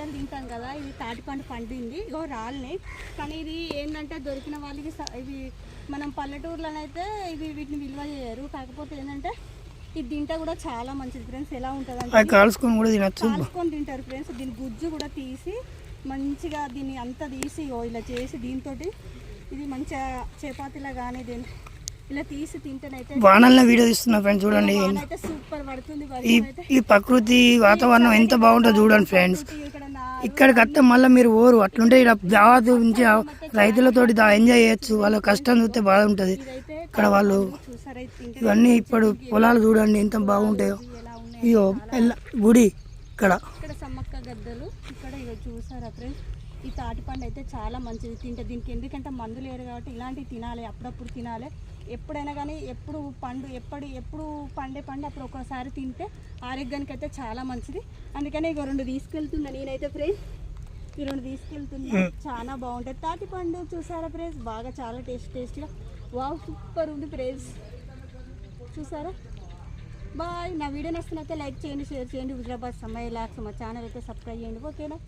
గింజలు తింటాం కదా ఇది తాటిపండు పండింది. ఇగో రాలినాయి కానీ ఇది ఏంటంటే దొరికిన వాళ్ళకి ఇవి మనం పల్లెటూర్లోనైతే ఇవి వీటిని విలువ చేయరు. కాకపోతే ఏంటంటే ఇది తింటే కూడా చాలా మంచిది ఫ్రెండ్స్. ఎలా ఉంటుంది కాల్చుకొని కూడా తినచ్చు. కాల్చుకొని తింటారు ఫ్రెండ్స్. దీని గుజ్జు కూడా తీసి మంచిగా దీన్ని అంతా తీసి ఇలా చేసి దీంతో ఇది మంచిగా చపాతీలా కానీ దీన్ని ఇలా తీసి తింటేనైతే వానల్లో వీడియో తీస్తున్నా ఫ్రెండ్స్ చూడండి. సూపర్ పడుతుంది ఈ ప్రకృతి వాతావరణం ఎంత బాగుంటుందో చూడండి ఫ్రెండ్స్. ఇక్కడికి వస్తే మళ్ళీ మీరు ఓరు. అట్లుంటే ఇక్కడ జావా చూపించి రైతులతోటి ఎంజాయ్ చేయొచ్చు. వాళ్ళ కష్టం చూస్తే బాగా ఉంటుంది. ఇక్కడ వాళ్ళు ఇవన్నీ ఇప్పుడు పొలాలు చూడండి ఎంత బాగుంటాయో. ఇయో గుడి ఇక్కడ. ఇక్కడ సమ్మక్క గద్దలు. ఇక్కడ చూసారా ఫ్రెండ్స్? ఈ తాటిపండు అయితే చాలా మంచిది. తింటే దీనికి ఎందుకంటే మందులు లేరు కాబట్టి ఇలాంటివి తినాలి. అప్పుడప్పుడు తినాలి. ఎప్పుడైనా కానీ ఎప్పుడు పండు ఎప్పుడు ఎప్పుడు పండే పండు అప్పుడు ఒకసారి తింటే ఆరోగ్యానికి అయితే చాలా మంచిది. అందుకని ఇక రెండు తీసుకెళ్తున్నా నేనైతే ఫ్రెండ్స్. ఈ రెండు తీసుకెళ్తున్నా. చాలా బాగుంటాయి. తాటిపండు చూసారా ఫ్రెండ్స్? బాగా చాలా టేస్ట్ టేస్ట్గా. వావ్ సూపర్ ఉంది ఫ్రెండ్స్. చూసారా? బాయ్. నా వీడియో నచ్చినైతే లైక్ చేయండి షేర్ చేయండి. హుజరాబాద్ సమయ లాక్స్ మా ఛానల్ అయితే సబ్స్క్రైబ్ చేయండి. ఓకేనా?